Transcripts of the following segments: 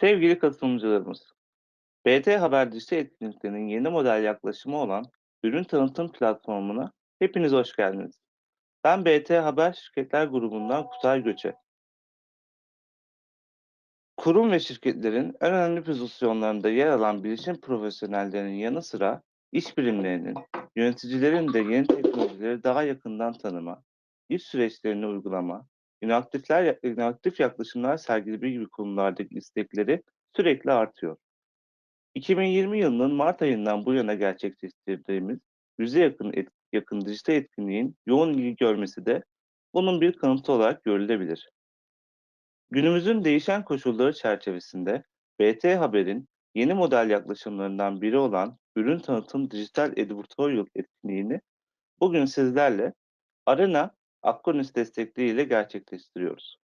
Sevgili katılımcılarımız, BT Haber Dijital Etkinliklerinin yeni model yaklaşımı olan ürün tanıtım platformuna hepiniz hoş geldiniz. Ben BT Haber Şirketler Grubu'ndan Kutay Göçe. Kurum ve şirketlerin en önemli pozisyonlarında yer alan bilişim profesyonellerinin yanı sıra iş birimlerinin, yöneticilerin de yeni teknolojileri daha yakından tanıma, iş süreçlerini uygulama, inovatifler, inovatif yaklaşımlar sergileme gibi konulardaki istekleri sürekli artıyor. 2020 yılının Mart ayından bu yana gerçekleştirdiğimiz yüze yakın, et, yakın dijital etkinliğin yoğun ilgi görmesi de bunun bir kanıtı olarak görülebilir. Günümüzün değişen koşulları çerçevesinde BT Haber'in yeni model yaklaşımlarından biri olan ürün tanıtım dijital editorial etkinliğini bugün sizlerle Arena Akronis destekliğiyle gerçekleştiriyoruz.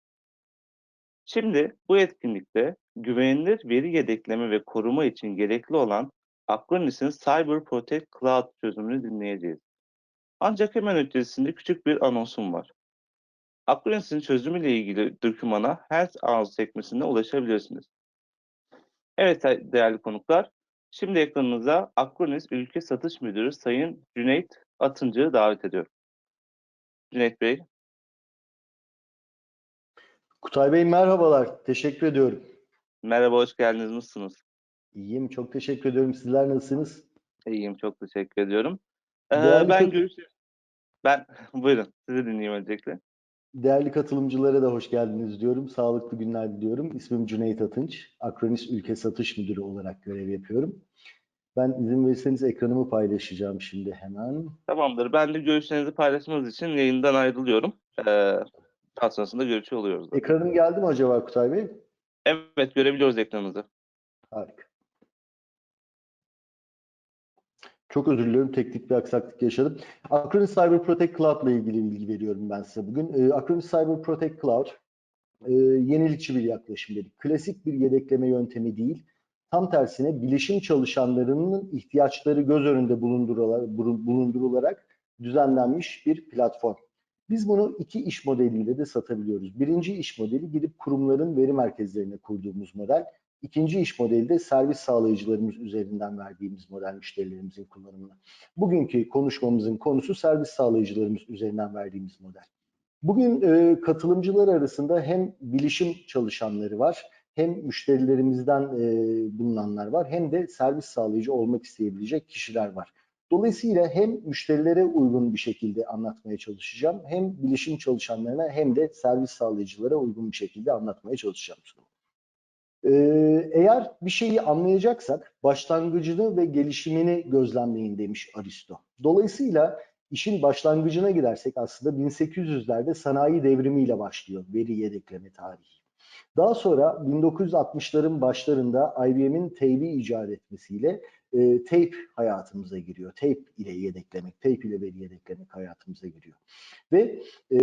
Şimdi bu etkinlikte güvenilir veri yedekleme ve koruma için gerekli olan Acronis'in Cyber Protect Cloud çözümünü dinleyeceğiz. Ancak hemen ötesinde küçük bir anonsum var. Acronis'in çözümüyle ilgili dokümana Health House sekmesinde ulaşabilirsiniz. Evet değerli konuklar, şimdi ekranınıza Acronis Ülke Satış Müdürü Sayın Cüneyt Atıncı'yı davet ediyorum. Cüneyt Bey. Kutay Bey merhabalar. Teşekkür ediyorum. Merhaba, hoş geldiniz. Nasılsınız? İyiyim, çok teşekkür ediyorum. Sizler nasılsınız? İyiyim, çok teşekkür ediyorum. Ee, Değerli ben kat- görüşürüz. Ben, buyurun, sizi dinleyeyim öncelikle. Değerli katılımcılara da hoş geldiniz diyorum. Sağlıklı günler diliyorum. İsmim Cüneyt Atınç. Akronis Ülke Satış Müdürü olarak görev yapıyorum. Ben izin verirseniz ekranımı paylaşacağım şimdi hemen. Tamamdır. Ben de görüşlerinizi paylaşmanız için yayından ayrılıyorum. Ee, daha sonrasında görüşü oluyoruz. Ekranım geldi mi acaba Kutay Bey? Evet, görebiliyoruz ekranınızı. Harika. Çok özür diliyorum. Teknik bir aksaklık yaşadım. Acronis Cyber Protect Cloud ile ilgili bilgi veriyorum ben size bugün. Ee, Acronis Cyber Protect Cloud e, yenilikçi bir yaklaşım dedik. Klasik bir yedekleme yöntemi değil. Tam tersine bilişim çalışanlarının ihtiyaçları göz önünde bulundurularak, düzenlenmiş bir platform. Biz bunu iki iş modeliyle de satabiliyoruz. Birinci iş modeli gidip kurumların veri merkezlerine kurduğumuz model. İkinci iş modeli de servis sağlayıcılarımız üzerinden verdiğimiz model müşterilerimizin kullanımına. Bugünkü konuşmamızın konusu servis sağlayıcılarımız üzerinden verdiğimiz model. Bugün e, katılımcılar arasında hem bilişim çalışanları var, hem müşterilerimizden e, bulunanlar var, hem de servis sağlayıcı olmak isteyebilecek kişiler var. Dolayısıyla hem müşterilere uygun bir şekilde anlatmaya çalışacağım, hem bilişim çalışanlarına hem de servis sağlayıcılara uygun bir şekilde anlatmaya çalışacağım. Ee, eğer bir şeyi anlayacaksak başlangıcını ve gelişimini gözlemleyin demiş Aristo. Dolayısıyla işin başlangıcına gidersek aslında 1800'lerde sanayi devrimiyle başlıyor veri yedekleme tarihi. Daha sonra 1960'ların başlarında IBM'in tape'i icat etmesiyle e, tape hayatımıza giriyor. Tape ile yedeklemek, tape ile veri yedeklemek hayatımıza giriyor. Ve e,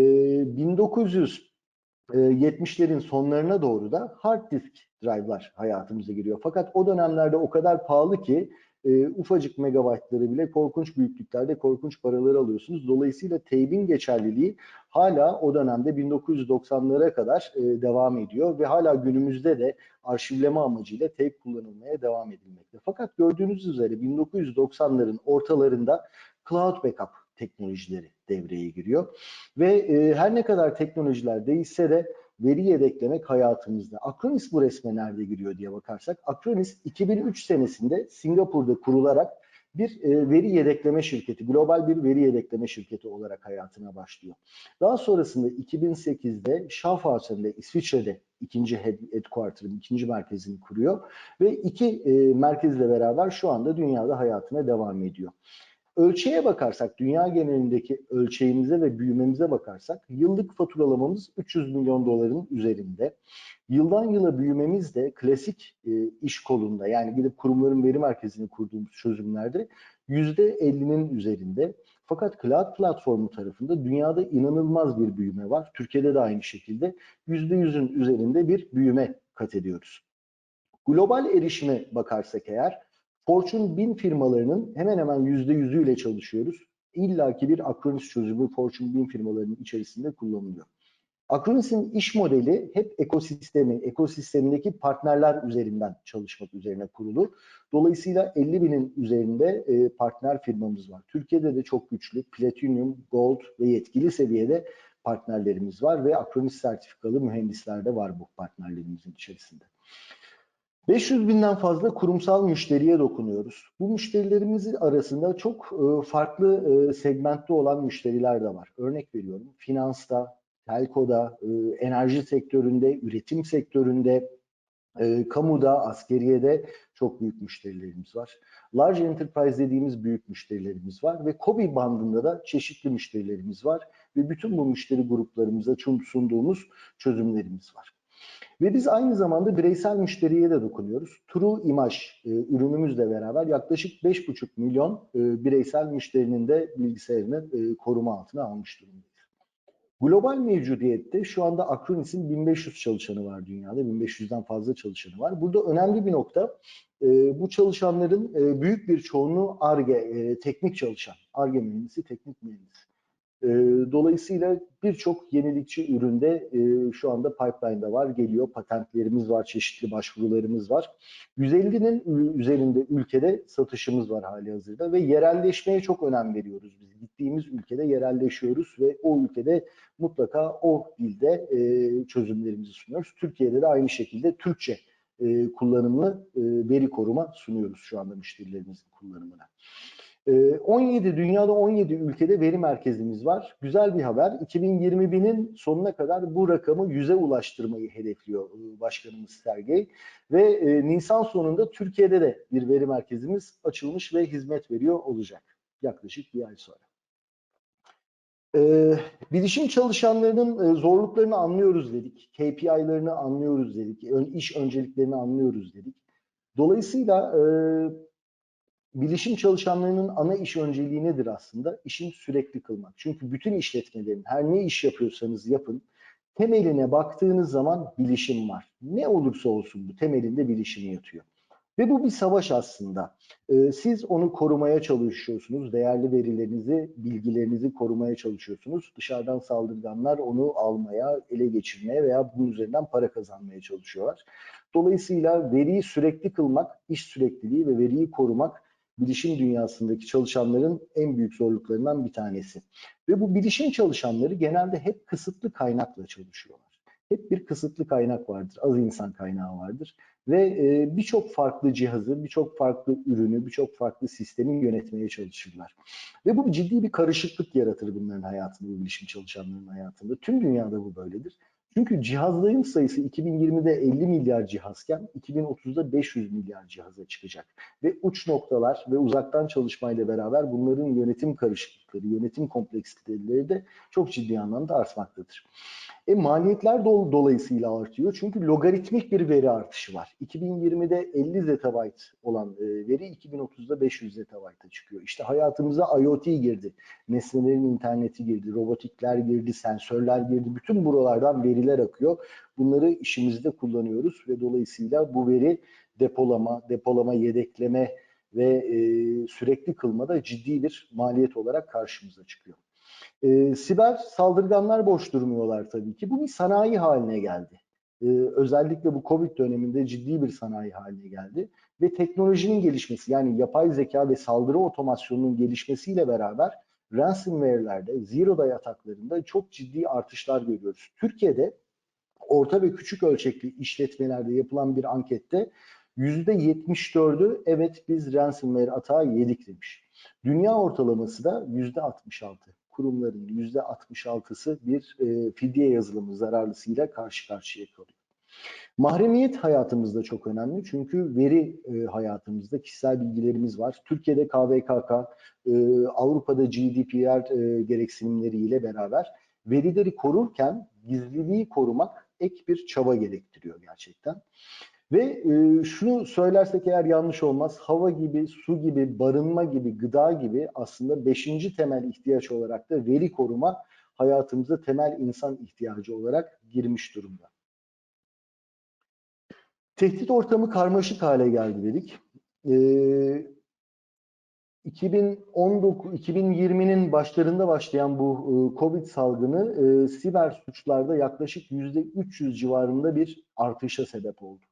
1970'lerin sonlarına doğru da hard disk drive'lar hayatımıza giriyor. Fakat o dönemlerde o kadar pahalı ki e, ufacık megabaytları bile korkunç büyüklüklerde korkunç paraları alıyorsunuz. Dolayısıyla tape'in geçerliliği hala o dönemde 1990'lara kadar e, devam ediyor ve hala günümüzde de arşivleme amacıyla tape kullanılmaya devam edilmekte. Fakat gördüğünüz üzere 1990'ların ortalarında cloud backup teknolojileri devreye giriyor ve e, her ne kadar teknolojiler değişse de veri yedeklemek hayatımızda. Acronis bu resme nerede giriyor diye bakarsak, Acronis 2003 senesinde Singapur'da kurularak bir e, veri yedekleme şirketi, global bir veri yedekleme şirketi olarak hayatına başlıyor. Daha sonrasında 2008'de Schaffhausen'de İsviçre'de ikinci headquarter'ın, ikinci merkezini kuruyor ve iki e, merkezle beraber şu anda dünyada hayatına devam ediyor. Ölçeğe bakarsak, dünya genelindeki ölçeğimize ve büyümemize bakarsak yıllık faturalamamız 300 milyon doların üzerinde. Yıldan yıla büyümemiz de klasik e, iş kolunda yani gidip kurumların veri merkezini kurduğumuz çözümlerde %50'nin üzerinde. Fakat cloud platformu tarafında dünyada inanılmaz bir büyüme var. Türkiye'de de aynı şekilde %100'ün üzerinde bir büyüme kat ediyoruz. Global erişime bakarsak eğer Fortune 1000 firmalarının hemen hemen %100'üyle çalışıyoruz. İlla ki bir Acronis çözümü Fortune 1000 firmalarının içerisinde kullanılıyor. Acronis'in iş modeli hep ekosistemi, ekosistemdeki partnerler üzerinden çalışmak üzerine kurulu. Dolayısıyla 50 binin üzerinde e, partner firmamız var. Türkiye'de de çok güçlü Platinum, Gold ve yetkili seviyede partnerlerimiz var ve Acronis sertifikalı mühendisler de var bu partnerlerimizin içerisinde. 500 binden fazla kurumsal müşteriye dokunuyoruz. Bu müşterilerimizin arasında çok e, farklı e, segmentte olan müşteriler de var. Örnek veriyorum finansta, telkoda, e, enerji sektöründe, üretim sektöründe, kamuda, askeriyede çok büyük müşterilerimiz var. Large enterprise dediğimiz büyük müşterilerimiz var ve KOBİ bandında da çeşitli müşterilerimiz var ve bütün bu müşteri gruplarımıza sunduğumuz çözümlerimiz var. Ve biz aynı zamanda bireysel müşteriye de dokunuyoruz. True Image e, ürünümüzle beraber yaklaşık 5,5 milyon e, bireysel müşterinin de bilgisayarını e, koruma altına almış durumdayız. Global mevcudiyette şu anda Acronis'in 1500 çalışanı var dünyada. 1500'den fazla çalışanı var. Burada önemli bir nokta e, bu çalışanların e, büyük bir çoğunluğu ARGE, e, teknik çalışan. ARGE mühendisi, teknik mühendisi. E, dolayısıyla birçok yenilikçi üründe e, şu anda pipeline'da var, geliyor. Patentlerimiz var, çeşitli başvurularımız var. 150'nin üzerinde ülkede satışımız var hali hazırda ve yerelleşmeye çok önem veriyoruz biz. Gittiğimiz ülkede yerelleşiyoruz ve o ülkede mutlaka o dilde e, çözümlerimizi sunuyoruz. Türkiye'de de aynı şekilde Türkçe e, kullanımlı e, veri koruma sunuyoruz şu anda müşterilerimizin kullanımına. 17 ee, dünyada 17 ülkede veri merkezimiz var. Güzel bir haber. 2021'in sonuna kadar bu rakamı 100'e ulaştırmayı hedefliyor e, Başkanımız Sergey. Ve e, Nisan sonunda Türkiye'de de bir veri merkezimiz açılmış ve hizmet veriyor olacak. Yaklaşık bir ay sonra. Ee, bilişim çalışanlarının e, zorluklarını anlıyoruz dedik. KPI'lerini anlıyoruz dedik. iş önceliklerini anlıyoruz dedik. Dolayısıyla e, bilişim çalışanlarının ana iş önceliği nedir aslında? İşin sürekli kılmak. Çünkü bütün işletmelerin her ne iş yapıyorsanız yapın temeline baktığınız zaman bilişim var. Ne olursa olsun bu temelinde bilişim yatıyor. Ve bu bir savaş aslında. Ee, siz onu korumaya çalışıyorsunuz. Değerli verilerinizi, bilgilerinizi korumaya çalışıyorsunuz. Dışarıdan saldırganlar onu almaya, ele geçirmeye veya bunun üzerinden para kazanmaya çalışıyorlar. Dolayısıyla veriyi sürekli kılmak, iş sürekliliği ve veriyi korumak bilişim dünyasındaki çalışanların en büyük zorluklarından bir tanesi. Ve bu bilişim çalışanları genelde hep kısıtlı kaynakla çalışıyorlar. Hep bir kısıtlı kaynak vardır, az insan kaynağı vardır ve e, birçok farklı cihazı, birçok farklı ürünü, birçok farklı sistemi yönetmeye çalışırlar. Ve bu ciddi bir karışıklık yaratır bunların hayatında, bu bilişim çalışanlarının hayatında. Tüm dünyada bu böyledir. Çünkü cihazların sayısı 2020'de 50 milyar cihazken 2030'da 500 milyar cihaza çıkacak. Ve uç noktalar ve uzaktan çalışmayla beraber bunların yönetim karışıklıkları, yönetim kompleksiteleri de çok ciddi anlamda artmaktadır. E, maliyetler do dolayısıyla artıyor çünkü logaritmik bir veri artışı var. 2020'de 50 zettabyte olan e, veri 2030'da 500 zettabyte'a çıkıyor. İşte hayatımıza IoT girdi, nesnelerin interneti girdi, robotikler girdi, sensörler girdi. Bütün buralardan veriler akıyor. Bunları işimizde kullanıyoruz ve dolayısıyla bu veri depolama, depolama, yedekleme ve e, sürekli kılmada ciddi bir maliyet olarak karşımıza çıkıyor. E, siber saldırganlar boş durmuyorlar tabii ki. Bu bir sanayi haline geldi. E, özellikle bu Covid döneminde ciddi bir sanayi haline geldi. Ve teknolojinin gelişmesi yani yapay zeka ve saldırı otomasyonunun gelişmesiyle beraber ransomware'lerde, zero day ataklarında çok ciddi artışlar görüyoruz. Türkiye'de orta ve küçük ölçekli işletmelerde yapılan bir ankette %74'ü evet biz ransomware atağı yedik demiş. Dünya ortalaması da %66 kurumların yüzde 66'sı bir e, fidye yazılımı zararlısıyla karşı karşıya kalıyor. Mahremiyet hayatımızda çok önemli çünkü veri e, hayatımızda kişisel bilgilerimiz var. Türkiye'de KVKK, e, Avrupa'da GDPR e, gereksinimleriyle beraber verileri korurken gizliliği korumak ek bir çaba gerektiriyor gerçekten. Ve e, şunu söylersek eğer yanlış olmaz, hava gibi, su gibi, barınma gibi, gıda gibi aslında beşinci temel ihtiyaç olarak da veri koruma hayatımıza temel insan ihtiyacı olarak girmiş durumda. Tehdit ortamı karmaşık hale geldi dedik. Ee, 2019 2020'nin başlarında başlayan bu e, Covid salgını e, siber suçlarda yaklaşık %300 civarında bir artışa sebep oldu.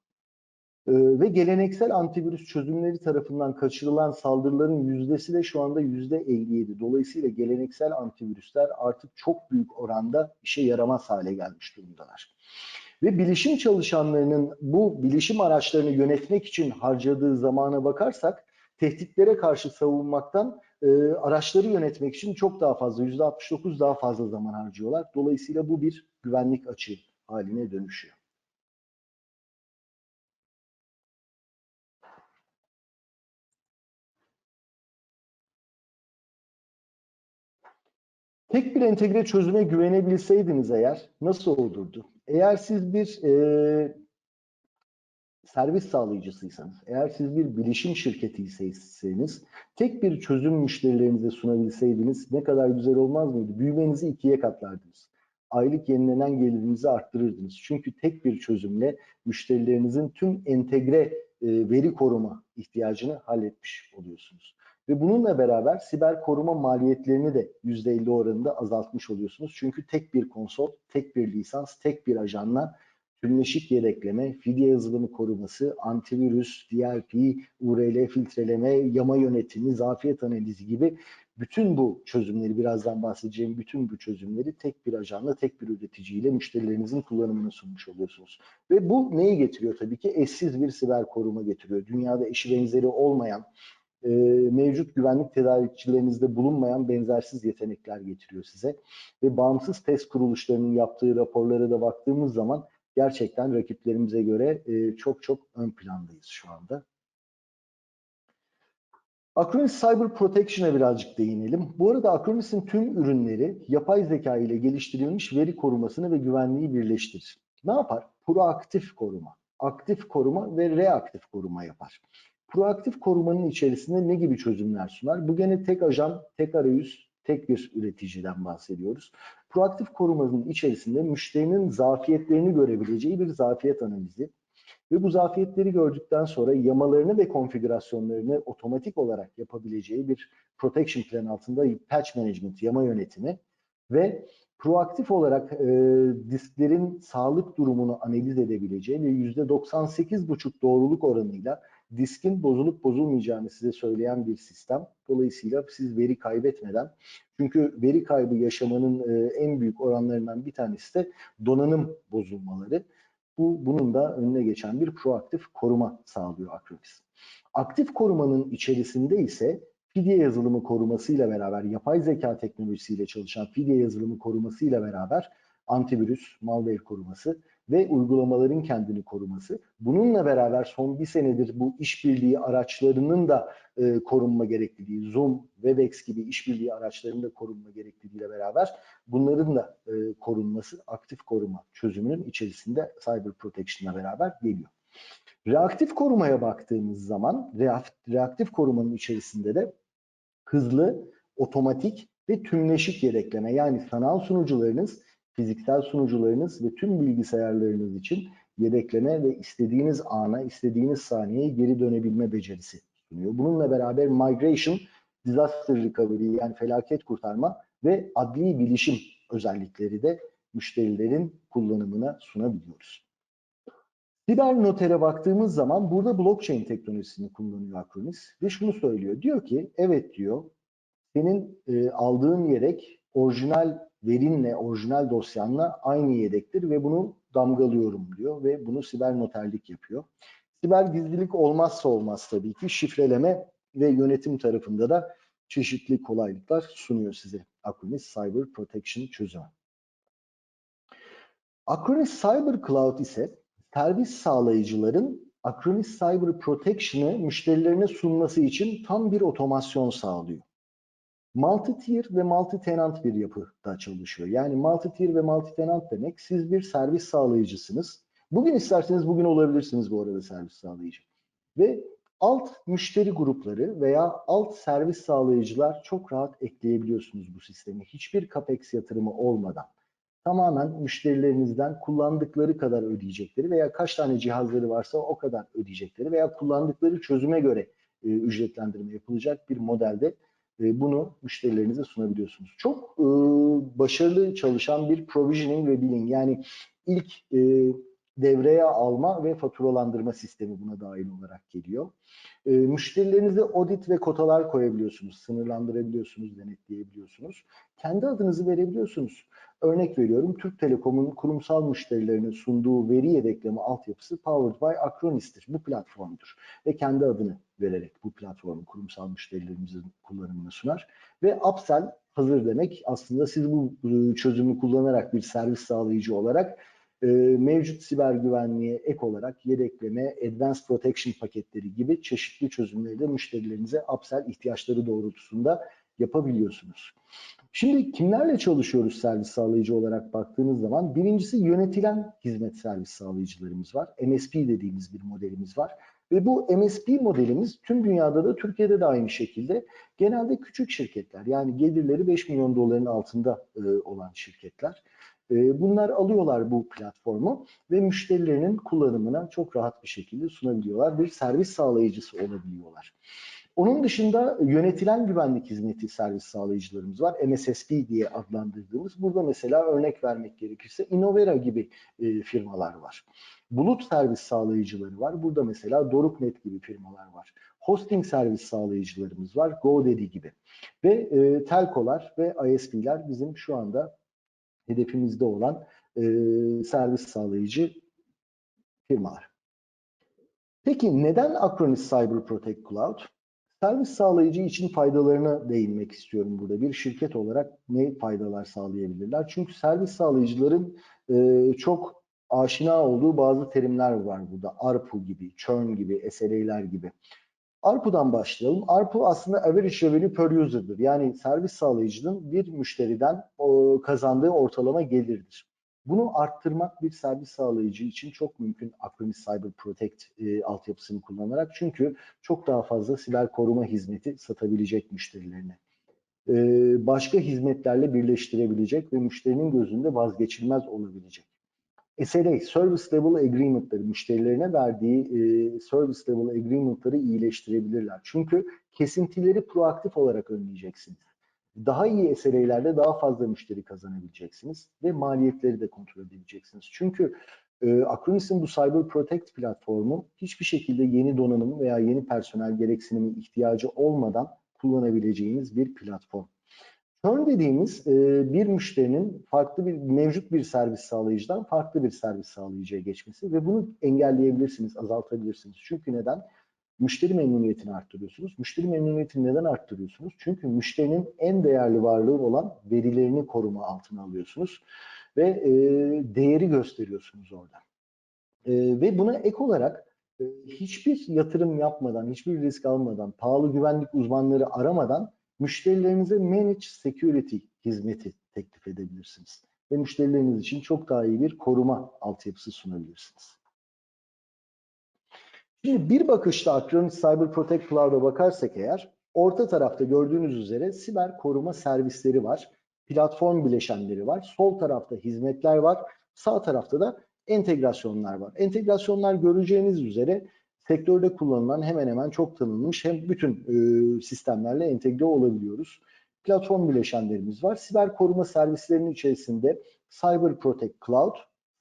E, ve geleneksel antivirüs çözümleri tarafından kaçırılan saldırıların yüzdesi de şu anda %57. Dolayısıyla geleneksel antivirüsler artık çok büyük oranda işe yaramaz hale gelmiş durumdalar. Ve bilişim çalışanlarının bu bilişim araçlarını yönetmek için harcadığı zamana bakarsak tehditlere karşı savunmaktan e, araçları yönetmek için çok daha fazla, %69 daha fazla zaman harcıyorlar. Dolayısıyla bu bir güvenlik açığı haline dönüşüyor. Tek bir entegre çözüme güvenebilseydiniz eğer nasıl olurdu? Eğer siz bir e, servis sağlayıcısıysanız, eğer siz bir bilişim şirketiyseniz, tek bir çözüm müşterilerinize sunabilseydiniz ne kadar güzel olmaz mıydı? Büyümenizi ikiye katlardınız. Aylık yenilenen gelirinizi arttırırdınız. Çünkü tek bir çözümle müşterilerinizin tüm entegre e, veri koruma ihtiyacını halletmiş oluyorsunuz. Ve bununla beraber siber koruma maliyetlerini de %50 oranında azaltmış oluyorsunuz. Çünkü tek bir konsol, tek bir lisans, tek bir ajanla tümleşik yedekleme, fidye yazılımı koruması, antivirüs, DLP, URL filtreleme, yama yönetimi, zafiyet analizi gibi bütün bu çözümleri, birazdan bahsedeceğim bütün bu çözümleri tek bir ajanla, tek bir üreticiyle müşterilerinizin kullanımına sunmuş oluyorsunuz. Ve bu neyi getiriyor tabii ki? Eşsiz bir siber koruma getiriyor. Dünyada eşi benzeri olmayan, e, mevcut güvenlik tedarikçilerinizde bulunmayan benzersiz yetenekler getiriyor size. Ve bağımsız test kuruluşlarının yaptığı raporlara da baktığımız zaman gerçekten rakiplerimize göre e, çok çok ön plandayız şu anda. Acronis Cyber Protection'a birazcık değinelim. Bu arada Acronis'in tüm ürünleri yapay zeka ile geliştirilmiş veri korumasını ve güvenliği birleştirir. Ne yapar? Proaktif koruma, aktif koruma ve reaktif koruma yapar. Proaktif korumanın içerisinde ne gibi çözümler sunar? Bu gene tek ajan, tek arayüz, tek bir üreticiden bahsediyoruz. Proaktif korumanın içerisinde müşterinin zafiyetlerini görebileceği bir zafiyet analizi ve bu zafiyetleri gördükten sonra yamalarını ve konfigürasyonlarını otomatik olarak yapabileceği bir protection plan altında patch management, yama yönetimi ve proaktif olarak e, disklerin sağlık durumunu analiz edebileceği ve %98,5 doğruluk oranıyla diskin bozulup bozulmayacağını size söyleyen bir sistem. Dolayısıyla siz veri kaybetmeden çünkü veri kaybı yaşamanın e, en büyük oranlarından bir tanesi de donanım bozulmaları. Bu bunun da önüne geçen bir proaktif koruma sağlıyor Acronis. Aktif korumanın içerisinde ise fidye yazılımı korumasıyla beraber yapay zeka teknolojisiyle çalışan fidye yazılımı korumasıyla beraber antivirüs, malware koruması ve uygulamaların kendini koruması. Bununla beraber son bir senedir bu işbirliği araçlarının da e, korunma gerekliliği, Zoom, Webex gibi işbirliği araçlarının da korunma gerekliliğiyle beraber bunların da e, korunması aktif koruma çözümünün içerisinde Cyber Protection'la beraber geliyor. Reaktif korumaya baktığımız zaman reaktif korumanın içerisinde de hızlı, otomatik ve tümleşik yedekleme yani sanal sunucularınız fiziksel sunucularınız ve tüm bilgisayarlarınız için yedekleme ve istediğiniz ana, istediğiniz saniyeye geri dönebilme becerisi sunuyor. Bununla beraber migration, disaster recovery yani felaket kurtarma ve adli bilişim özellikleri de müşterilerin kullanımına sunabiliyoruz. Siber notere baktığımız zaman burada blockchain teknolojisini kullanıyor Acronis ve şunu söylüyor. Diyor ki evet diyor senin e, aldığın yedek orijinal verinle, orijinal dosyanla aynı yedektir ve bunu damgalıyorum diyor ve bunu siber noterlik yapıyor. Siber gizlilik olmazsa olmaz tabii ki şifreleme ve yönetim tarafında da çeşitli kolaylıklar sunuyor size Acronis Cyber Protection çözümü. Acronis Cyber Cloud ise servis sağlayıcıların Acronis Cyber Protection'ı müşterilerine sunması için tam bir otomasyon sağlıyor multi-tier ve multi-tenant bir yapıda çalışıyor. Yani multi-tier ve multi-tenant demek siz bir servis sağlayıcısınız. Bugün isterseniz bugün olabilirsiniz bu arada servis sağlayıcı. Ve alt müşteri grupları veya alt servis sağlayıcılar çok rahat ekleyebiliyorsunuz bu sistemi. Hiçbir capex yatırımı olmadan tamamen müşterilerinizden kullandıkları kadar ödeyecekleri veya kaç tane cihazları varsa o kadar ödeyecekleri veya kullandıkları çözüme göre e, ücretlendirme yapılacak bir modelde bunu müşterilerinize sunabiliyorsunuz. Çok e, başarılı çalışan bir provisioning ve billing yani ilk e, devreye alma ve faturalandırma sistemi buna dahil olarak geliyor. E, müşterilerinize audit ve kotalar koyabiliyorsunuz, sınırlandırabiliyorsunuz, denetleyebiliyorsunuz. Kendi adınızı verebiliyorsunuz. Örnek veriyorum Türk Telekom'un kurumsal müşterilerine sunduğu veri yedekleme altyapısı Powered by Acronis'tir. Bu platformdur. Ve kendi adını vererek bu platformu kurumsal müşterilerimizin kullanımına sunar. Ve upsell hazır demek aslında siz bu çözümü kullanarak bir servis sağlayıcı olarak e, mevcut siber güvenliğe ek olarak yedekleme, advanced protection paketleri gibi çeşitli çözümleri de müşterilerinize upsell ihtiyaçları doğrultusunda yapabiliyorsunuz. Şimdi kimlerle çalışıyoruz servis sağlayıcı olarak baktığınız zaman birincisi yönetilen hizmet servis sağlayıcılarımız var. MSP dediğimiz bir modelimiz var. Ve bu MSP modelimiz tüm dünyada da Türkiye'de de aynı şekilde genelde küçük şirketler yani gelirleri 5 milyon doların altında e, olan şirketler. E, bunlar alıyorlar bu platformu ve müşterilerinin kullanımına çok rahat bir şekilde sunabiliyorlar. Bir servis sağlayıcısı olabiliyorlar. Onun dışında yönetilen güvenlik hizmeti servis sağlayıcılarımız var. MSSP diye adlandırdığımız. Burada mesela örnek vermek gerekirse Innovera gibi e, firmalar var. Bulut servis sağlayıcıları var. Burada mesela Doruknet gibi firmalar var. Hosting servis sağlayıcılarımız var. GoDaddy gibi. Ve e, telkolar ve ISP'ler bizim şu anda hedefimizde olan e, servis sağlayıcı firmalar. Peki neden Acronis Cyber Protect Cloud? Servis sağlayıcı için faydalarına değinmek istiyorum burada. Bir şirket olarak ne faydalar sağlayabilirler? Çünkü servis sağlayıcıların e, çok aşina olduğu bazı terimler var burada. ARPU gibi, churn gibi, SLA'ler gibi. ARPU'dan başlayalım. ARPU aslında average revenue per user'dır. Yani servis sağlayıcının bir müşteriden kazandığı ortalama gelirdir. Bunu arttırmak bir servis sağlayıcı için çok mümkün Acronis Cyber Protect e, altyapısını kullanarak. Çünkü çok daha fazla siber koruma hizmeti satabilecek müşterilerine. E, başka hizmetlerle birleştirebilecek ve müşterinin gözünde vazgeçilmez olabilecek. SLA, Service Level Agreement'ları, müşterilerine verdiği e, Service Level Agreement'ları iyileştirebilirler. Çünkü kesintileri proaktif olarak önleyeceksiniz daha iyi SLA'lerde daha fazla müşteri kazanabileceksiniz ve maliyetleri de kontrol edebileceksiniz. Çünkü e, Acronis'in bu Cyber Protect platformu hiçbir şekilde yeni donanım veya yeni personel gereksinimi ihtiyacı olmadan kullanabileceğiniz bir platform. Churn dediğimiz e, bir müşterinin farklı bir mevcut bir servis sağlayıcıdan farklı bir servis sağlayıcıya geçmesi ve bunu engelleyebilirsiniz, azaltabilirsiniz. Çünkü neden? müşteri memnuniyetini arttırıyorsunuz. Müşteri memnuniyetini neden arttırıyorsunuz? Çünkü müşterinin en değerli varlığı olan verilerini koruma altına alıyorsunuz ve e, değeri gösteriyorsunuz orada. E, ve buna ek olarak hiçbir yatırım yapmadan, hiçbir risk almadan, pahalı güvenlik uzmanları aramadan müşterilerinize Managed Security hizmeti teklif edebilirsiniz. Ve müşterileriniz için çok daha iyi bir koruma altyapısı sunabilirsiniz. Şimdi bir bakışta Acronis Cyber Protect Cloud'a bakarsak eğer orta tarafta gördüğünüz üzere siber koruma servisleri var. Platform bileşenleri var. Sol tarafta hizmetler var. Sağ tarafta da entegrasyonlar var. Entegrasyonlar göreceğiniz üzere sektörde kullanılan hemen hemen çok tanınmış hem bütün e, sistemlerle entegre olabiliyoruz. Platform bileşenlerimiz var. Siber koruma servislerinin içerisinde Cyber Protect Cloud,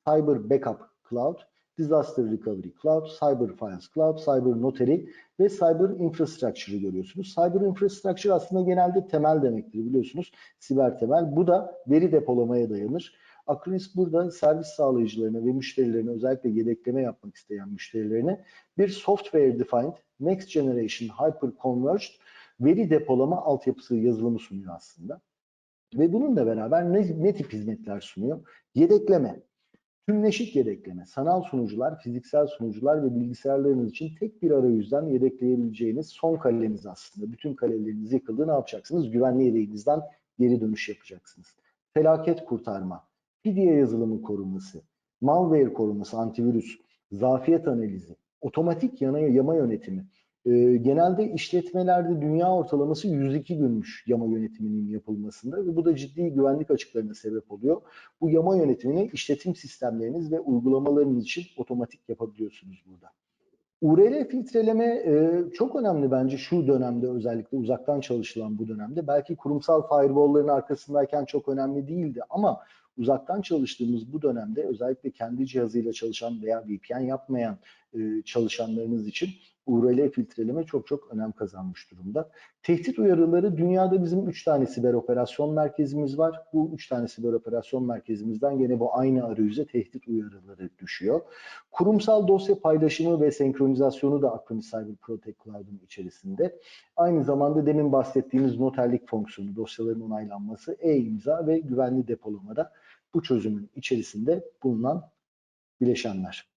Cyber Backup Cloud, Disaster Recovery Cloud, Cyber Files Cloud, Cyber Notary ve Cyber Infrastructure'ı görüyorsunuz. Cyber Infrastructure aslında genelde temel demektir biliyorsunuz. Siber temel. Bu da veri depolamaya dayanır. Acronis burada servis sağlayıcılarına ve müşterilerine özellikle yedekleme yapmak isteyen müşterilerine bir software defined next generation hyper converged veri depolama altyapısı yazılımı sunuyor aslında. Ve bununla beraber ne, ne tip hizmetler sunuyor? Yedekleme, Tümleşik yedekleme, sanal sunucular, fiziksel sunucular ve bilgisayarlarınız için tek bir arayüzden yedekleyebileceğiniz son kaleniz aslında. Bütün kaleleriniz yıkıldı ne yapacaksınız? Güvenli yedeğinizden geri dönüş yapacaksınız. Felaket kurtarma, fidye yazılımı koruması, malware koruması, antivirüs, zafiyet analizi, otomatik yana, yama yönetimi, e, genelde işletmelerde dünya ortalaması 102 günmüş yama yönetiminin yapılmasında ve bu da ciddi güvenlik açıklarına sebep oluyor. Bu yama yönetimini işletim sistemleriniz ve uygulamalarınız için otomatik yapabiliyorsunuz burada. URL filtreleme e, çok önemli bence şu dönemde özellikle uzaktan çalışılan bu dönemde. Belki kurumsal firewall'ların arkasındayken çok önemli değildi ama uzaktan çalıştığımız bu dönemde özellikle kendi cihazıyla çalışan veya VPN yapmayan e, çalışanlarınız için URL filtreleme çok çok önem kazanmış durumda. Tehdit uyarıları dünyada bizim 3 tane siber operasyon merkezimiz var. Bu 3 tane siber operasyon merkezimizden gene bu aynı arayüze tehdit uyarıları düşüyor. Kurumsal dosya paylaşımı ve senkronizasyonu da Acronis Cyber Protect Cloud'un içerisinde. Aynı zamanda demin bahsettiğimiz noterlik fonksiyonu, dosyaların onaylanması, e-imza ve güvenli depolamada bu çözümün içerisinde bulunan bileşenler.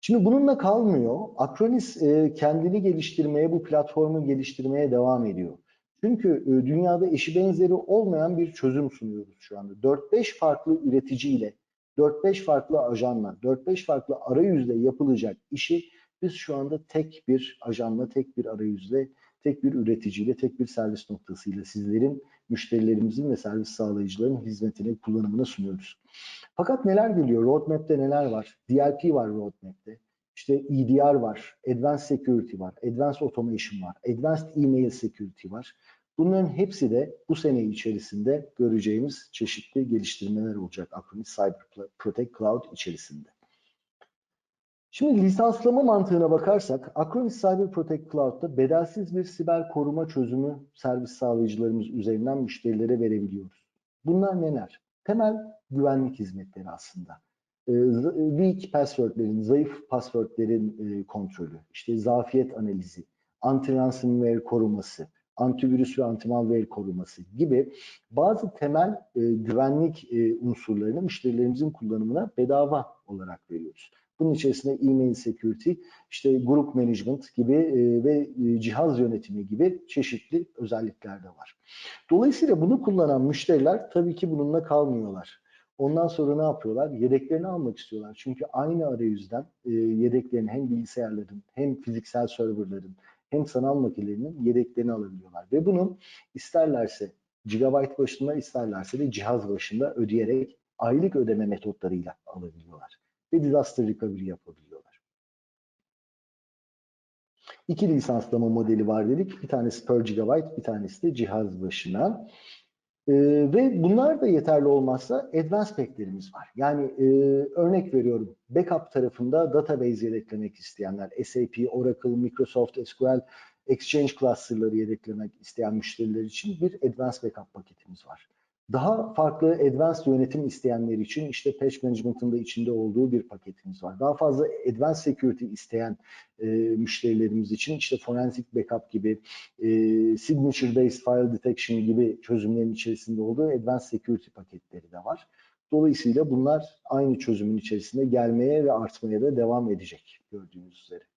Şimdi bununla kalmıyor. Acronis e, kendini geliştirmeye, bu platformu geliştirmeye devam ediyor. Çünkü e, dünyada eşi benzeri olmayan bir çözüm sunuyoruz şu anda. 4-5 farklı üreticiyle, 4-5 farklı ajanla, 4-5 farklı arayüzle yapılacak işi biz şu anda tek bir ajanla, tek bir arayüzle, tek bir üreticiyle, tek bir servis noktasıyla sizlerin, müşterilerimizin ve servis sağlayıcıların hizmetine, kullanımına sunuyoruz. Fakat neler geliyor? Roadmap'te neler var? DLP var roadmap'te. İşte EDR var, Advanced Security var, Advanced Automation var, Advanced Email Security var. Bunların hepsi de bu sene içerisinde göreceğimiz çeşitli geliştirmeler olacak Acronis Cyber Protect Cloud içerisinde. Şimdi lisanslama mantığına bakarsak Acronis Cyber Protect Cloud'da bedelsiz bir siber koruma çözümü servis sağlayıcılarımız üzerinden müşterilere verebiliyoruz. Bunlar neler? Temel güvenlik hizmetleri aslında. Weak password'lerin, zayıf password'lerin kontrolü, işte zafiyet analizi, anti-ransomware koruması, antivirüs ve antimalware koruması gibi bazı temel güvenlik unsurlarını müşterilerimizin kullanımına bedava olarak veriyoruz. Bunun içerisinde email security, işte group management gibi ve cihaz yönetimi gibi çeşitli özellikler de var. Dolayısıyla bunu kullanan müşteriler tabii ki bununla kalmıyorlar. Ondan sonra ne yapıyorlar? Yedeklerini almak istiyorlar. Çünkü aynı arayüzden yedeklerini hem bilgisayarların hem fiziksel serverların hem sanal makinelerinin yedeklerini alabiliyorlar. Ve bunu isterlerse gigabyte başında isterlerse de cihaz başında ödeyerek aylık ödeme metotlarıyla alabiliyorlar. Ve disaster recovery yapabiliyorlar. İki lisanslama modeli var dedik. Bir tanesi per gigabyte, bir tanesi de cihaz başına. Ee, ve bunlar da yeterli olmazsa advanced pack'lerimiz var. Yani e, örnek veriyorum backup tarafında database yedeklemek isteyenler, SAP, Oracle, Microsoft SQL, Exchange cluster'ları yedeklemek isteyen müşteriler için bir advanced backup paketimiz var. Daha farklı advanced yönetim isteyenler için işte patch management'ın da içinde olduğu bir paketimiz var. Daha fazla advanced security isteyen e, müşterilerimiz için işte forensic backup gibi, e, signature based file detection gibi çözümlerin içerisinde olduğu advanced security paketleri de var. Dolayısıyla bunlar aynı çözümün içerisinde gelmeye ve artmaya da devam edecek gördüğünüz üzere.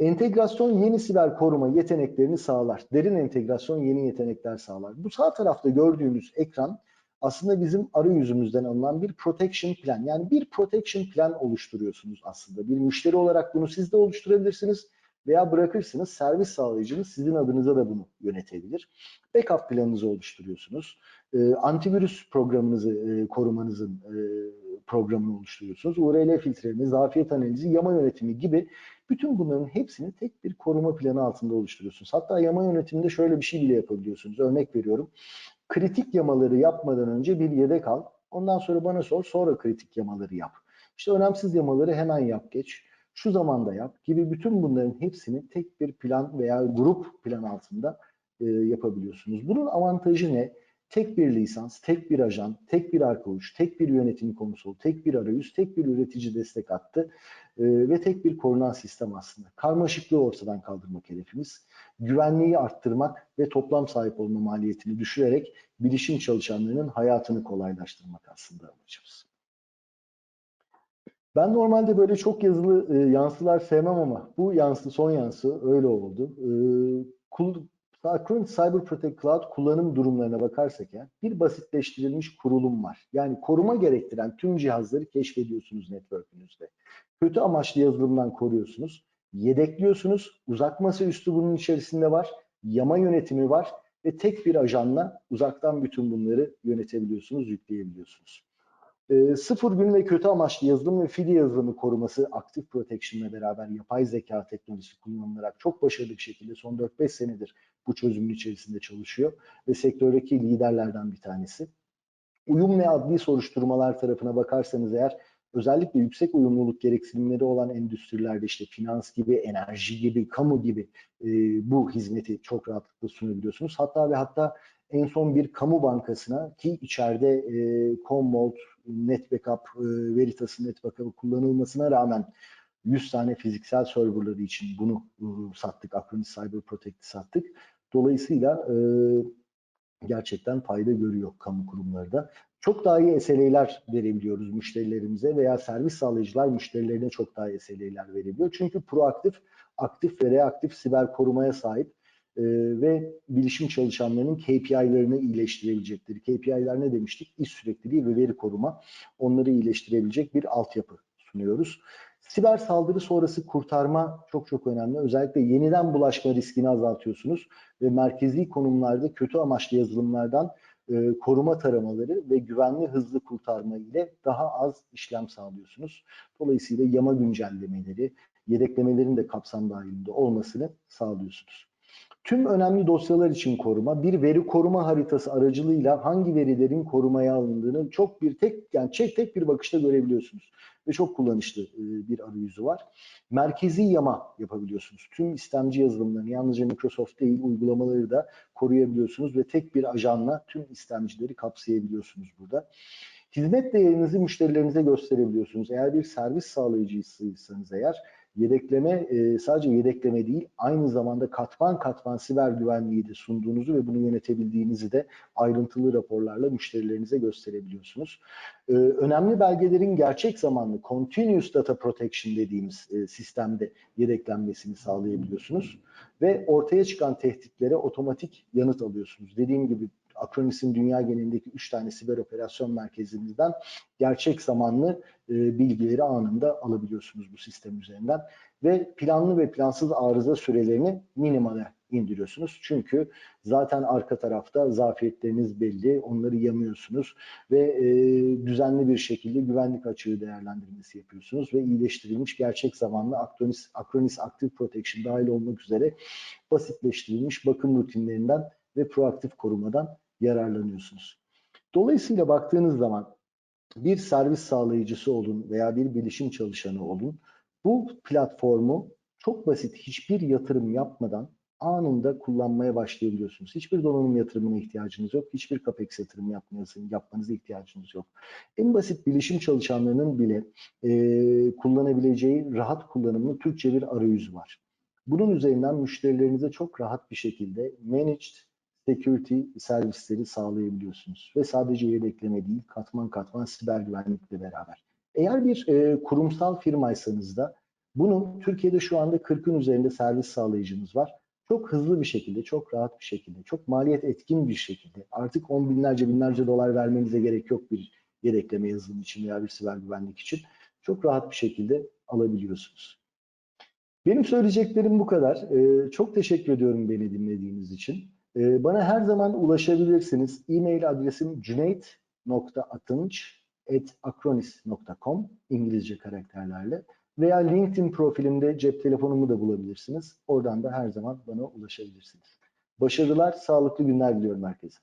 Entegrasyon yeni siber koruma yeteneklerini sağlar. Derin entegrasyon yeni yetenekler sağlar. Bu sağ tarafta gördüğünüz ekran aslında bizim arayüzümüzden alınan bir protection plan. Yani bir protection plan oluşturuyorsunuz aslında. Bir müşteri olarak bunu siz de oluşturabilirsiniz veya bırakırsınız servis sağlayıcınız sizin adınıza da bunu yönetebilir. Backup planınızı oluşturuyorsunuz. Ee, antivirüs programınızı e, korumanızın e, programını oluşturuyorsunuz. URL filtreleme, zafiyet analizi, yama yönetimi gibi bütün bunların hepsini tek bir koruma planı altında oluşturuyorsunuz. Hatta yama yönetiminde şöyle bir şey bile yapabiliyorsunuz. Örnek veriyorum. Kritik yamaları yapmadan önce bir yedek al. Ondan sonra bana sor, sonra kritik yamaları yap. İşte önemsiz yamaları hemen yap geç. Şu zamanda yap gibi bütün bunların hepsini tek bir plan veya grup plan altında e, yapabiliyorsunuz. Bunun avantajı ne? Tek bir lisans, tek bir ajan, tek bir arka uç, tek bir yönetim konsolu, tek bir arayüz, tek bir üretici destek attı e, ve tek bir korunan sistem aslında. Karmaşıklığı ortadan kaldırmak hedefimiz. Güvenliği arttırmak ve toplam sahip olma maliyetini düşürerek bilişim çalışanlarının hayatını kolaylaştırmak aslında amacımız. Ben normalde böyle çok yazılı e, yansılar sevmem ama bu yansı, son yansı öyle oldu. E, Acronis Cyber Protect Cloud kullanım durumlarına bakarsak ya bir basitleştirilmiş kurulum var. Yani koruma gerektiren tüm cihazları keşfediyorsunuz network'ünüzde. Kötü amaçlı yazılımdan koruyorsunuz. Yedekliyorsunuz. Uzak masa üstü bunun içerisinde var. Yama yönetimi var ve tek bir ajanla uzaktan bütün bunları yönetebiliyorsunuz, yükleyebiliyorsunuz. E, sıfır gün ve kötü amaçlı yazılım ve fidye yazılımı koruması aktif protection beraber yapay zeka teknolojisi kullanılarak çok başarılı bir şekilde son 4-5 senedir bu çözümün içerisinde çalışıyor ve sektördeki liderlerden bir tanesi. Uyum ve adli soruşturmalar tarafına bakarsanız eğer özellikle yüksek uyumluluk gereksinimleri olan endüstrilerde işte finans gibi, enerji gibi, kamu gibi e, bu hizmeti çok rahatlıkla sunabiliyorsunuz. Hatta ve hatta en son bir kamu bankasına ki içeride e, Commvault, NetBackup, e, Veritas'ın NetBackup'ı kullanılmasına rağmen 100 tane fiziksel serverları için bunu e, sattık. Acronis Cyber Protect'i sattık. Dolayısıyla e, gerçekten fayda görüyor kamu kurumları da. Çok daha iyi SLA'ler verebiliyoruz müşterilerimize veya servis sağlayıcılar müşterilerine çok daha iyi SLA'ler verebiliyor. Çünkü proaktif, aktif ve reaktif siber korumaya sahip e, ve bilişim çalışanlarının KPI'lerini iyileştirebilecekleri. KPI'ler ne demiştik? İş sürekliliği ve veri koruma. Onları iyileştirebilecek bir altyapı sunuyoruz. Siber saldırı sonrası kurtarma çok çok önemli. Özellikle yeniden bulaşma riskini azaltıyorsunuz ve merkezi konumlarda kötü amaçlı yazılımlardan e, koruma taramaları ve güvenli hızlı kurtarma ile daha az işlem sağlıyorsunuz. Dolayısıyla yama güncellemeleri, yedeklemelerin de kapsam dahilinde olmasını sağlıyorsunuz. Tüm önemli dosyalar için koruma, bir veri koruma haritası aracılığıyla hangi verilerin korumaya alındığını çok bir tek yani tek tek bir bakışta görebiliyorsunuz ve çok kullanışlı bir arayüzü var. Merkezi yama yapabiliyorsunuz. Tüm istemci yazılımlarını yalnızca Microsoft değil uygulamaları da koruyabiliyorsunuz ve tek bir ajanla tüm istemcileri kapsayabiliyorsunuz burada. Hizmet değerinizi müşterilerinize gösterebiliyorsunuz. Eğer bir servis sağlayıcıysanız eğer yedekleme e, sadece yedekleme değil aynı zamanda katman katman siber güvenliği de sunduğunuzu ve bunu yönetebildiğinizi de ayrıntılı raporlarla müşterilerinize gösterebiliyorsunuz. E, önemli belgelerin gerçek zamanlı continuous data protection dediğimiz e, sistemde yedeklenmesini sağlayabiliyorsunuz ve ortaya çıkan tehditlere otomatik yanıt alıyorsunuz. Dediğim gibi Acronis'in dünya genelindeki 3 tane siber operasyon merkezimizden gerçek zamanlı e, bilgileri anında alabiliyorsunuz bu sistem üzerinden. Ve planlı ve plansız arıza sürelerini minimale indiriyorsunuz. Çünkü zaten arka tarafta zafiyetleriniz belli, onları yamıyorsunuz ve e, düzenli bir şekilde güvenlik açığı değerlendirmesi yapıyorsunuz ve iyileştirilmiş gerçek zamanlı Acronis, Acronis Active Protection dahil olmak üzere basitleştirilmiş bakım rutinlerinden ve proaktif korumadan yararlanıyorsunuz. Dolayısıyla baktığınız zaman bir servis sağlayıcısı olun veya bir bilişim çalışanı olun. Bu platformu çok basit hiçbir yatırım yapmadan anında kullanmaya başlayabiliyorsunuz. Hiçbir donanım yatırımına ihtiyacınız yok. Hiçbir capex yatırım yapmanızın, yapmanıza ihtiyacınız yok. En basit bilişim çalışanlarının bile e, kullanabileceği rahat kullanımlı Türkçe bir arayüzü var. Bunun üzerinden müşterilerinize çok rahat bir şekilde managed security servisleri sağlayabiliyorsunuz. Ve sadece yedekleme değil, katman katman siber güvenlikle beraber. Eğer bir e, kurumsal firmaysanız da bunun Türkiye'de şu anda 40'ın üzerinde servis sağlayıcımız var. Çok hızlı bir şekilde, çok rahat bir şekilde, çok maliyet etkin bir şekilde artık on binlerce binlerce dolar vermenize gerek yok bir yedekleme yazılım için veya bir siber güvenlik için. Çok rahat bir şekilde alabiliyorsunuz. Benim söyleyeceklerim bu kadar. Ee, çok teşekkür ediyorum beni dinlediğiniz için. Ee, bana her zaman ulaşabilirsiniz. E-mail adresim cüneyt.atınç.acronis.com İngilizce karakterlerle veya LinkedIn profilimde cep telefonumu da bulabilirsiniz. Oradan da her zaman bana ulaşabilirsiniz. Başarılar, sağlıklı günler diliyorum herkese.